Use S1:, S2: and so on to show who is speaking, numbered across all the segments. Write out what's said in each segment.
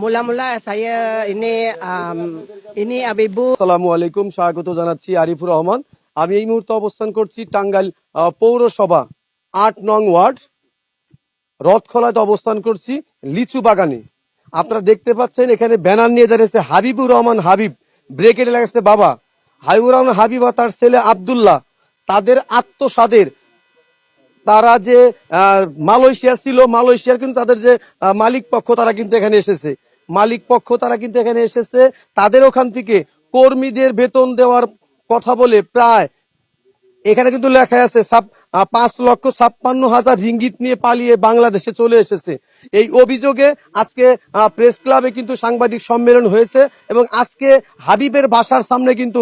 S1: Saya ini um, ini Abibu.
S2: আসসালামু আলাইকুম স্বাগত জানাচ্ছি আরিফুর রহমান। আমি এই মুহূর্তে অবস্থান করছি টাঙ্গাইল পৌরসভা আট নং ওয়ার্ড রথখোলাতে অবস্থান করছি লিচু বাগানে। আপনারা দেখতে পাচ্ছেন এখানে ব্যানার নিয়ে দাঁড়িয়েছে হাবিবুর রহমান হাবিব ব্রেকেটে লাগাচ্ছে বাবা। হাবিবুর রহমান হাবিব আর তার ছেলে আব্দুল্লাহ তাদের আত্মসাদের। তারা যে মালয়েশিয়া ছিল মালয়েশিয়ার কিন্তু তাদের যে মালিক পক্ষ তারা কিন্তু এখানে এসেছে। মালিক পক্ষ তারা কিন্তু এখানে এসেছে। তাদের ওখান থেকে কর্মীদের বেতন দেওয়ার কথা বলে প্রায় এখানে কিন্তু লেখা আছে পাঁচ লক্ষ ছাপ্পান্ন হাজার রিঙ্গিত নিয়ে পালিয়ে বাংলাদেশে চলে এসেছে। এই অভিযোগে আজকে প্রেস ক্লাবে কিন্তু সাংবাদিক সম্মেলন হয়েছে এবং আজকে হাবিবের বাসার সামনে কিন্তু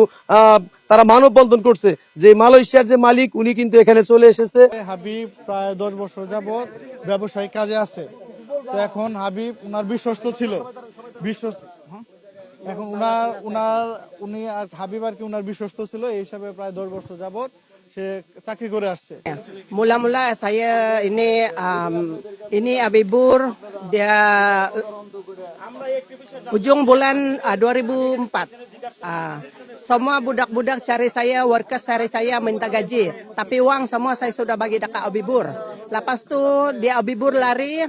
S2: তারা মানববন্ধন করছে যে মালয়েশিয়ার যে মালিক উনি কিন্তু এখানে চলে এসেছে।
S3: হাবিব প্রায় দশ বছর যাবৎ ব্যবসায়িক কাজে আছে। তো এখন হাবিব ওনার বিশ্বস্ত ছিল। বিশ্বস্ত হ্যাঁ? এখন উনার উনার উনি আর হাবিব আর কি উনার বিশ্বস্ত ছিল এই হিসাবে প্রায় দশ বছর যাবৎ সে চাকরি করে আসছে
S1: Mula-mula saya ini um, ini Abibur dia ujung bulan uh, 2004. Uh, semua budak-budak cari saya, workers cari saya minta gaji. Tapi uang semua saya sudah bagi dekat Abibur. Lepas tu dia Abibur lari,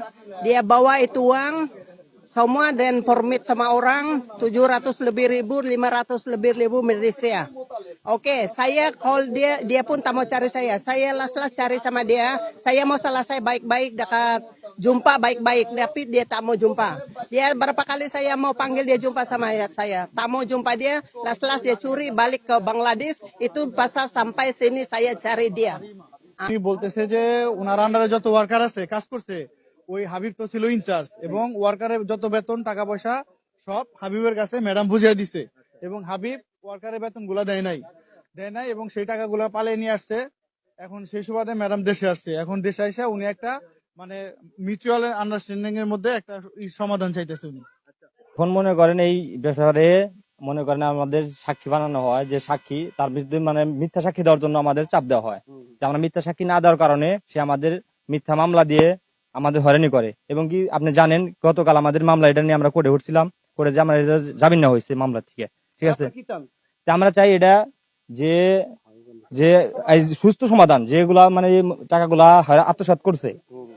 S1: dia bawa itu uang semua dan permit sama orang 700 lebih ribu 500 lebih ribu Malaysia. Oke, saya call dia dia pun tak mau cari saya. Saya las-las cari sama dia. Saya mau selesai baik-baik dekat jumpa baik-baik tapi dia tak mau jumpa. Dia berapa kali saya mau panggil dia jumpa sama saya. Tak mau jumpa dia, las-las dia curi balik ke Bangladesh. Itu pasal sampai sini saya cari dia.
S3: উনি বলতেছে যে উনার আন্ডারে যত worker আছে কাজ করছে ওই হাবিব তো ছিল ইনচার্জ এবং ওয়ার্কারের যত বেতন টাকা পয়সা সব হাবিবের কাছে ম্যাডাম বুঝিয়ে দিছে এবং হাবিব ওয়ার্কারের বেতনগুলা দেয় নাই। দেয় নাই এবং সেই টাকাগুলো পালিয়ে নিয়ে আসছে। এখন সেই সুবাদে ম্যাডাম দেশে আসছে। এখন দেশে এসে উনি একটা মানে মিউচুয়াল আন্ডারস্ট্যান্ডিং এর মধ্যে একটা সমাধান চাইতেছে উনি।
S4: এখন মনে করেন এই ব্যাপারে মনে করেন আমাদের সাক্ষী বানানো হয় যে সাক্ষী তার বিরুদ্ধে মানে মিথ্যা সাক্ষী দেওয়ার জন্য আমাদের চাপ দেওয়া হয়। যে আমরা মিথ্যা সাক্ষী না দেওয়ার কারণে সে আমাদের মিথ্যা মামলা দিয়ে আমাদের হয়রানি করে। এবং কি আপনি জানেন গতকাল আমাদের মামলা এটা নিয়ে আমরা কোর্টে উঠছিলাম কোর্টে যে আমরা এটা জামিন নেওয়া হয়েছে মামলা থেকে। ঠিক আছে?
S2: কি চান?
S4: তা আমরা চাই এটা যে যে এই সুস্থ সমাধান যেগুলা মানে টাকাগুলা আত্মসাৎ করছে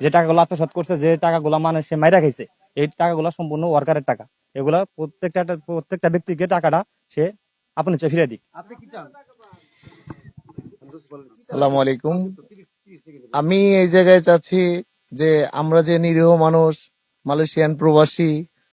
S4: যে টাকাগুলো আত্মসাৎ করছে যে টাকাগুলা মানুষ সে মাইরা খাইছে এই টাকাগুলা সম্পূর্ণ ওয়ার্কারের টাকা। এগুলা প্রত্যেকটা প্রত্যেকটা ব্যক্তিকে টাকাটা সে আপনি চেয়ে ফিরে দিক।
S2: আপনি
S5: সালাম আলাইকুম। আমি এই জায়গায় চাচ্ছি যে আমরা যে নিরীহ মানুষ মালয়েশিয়ান প্রবাসী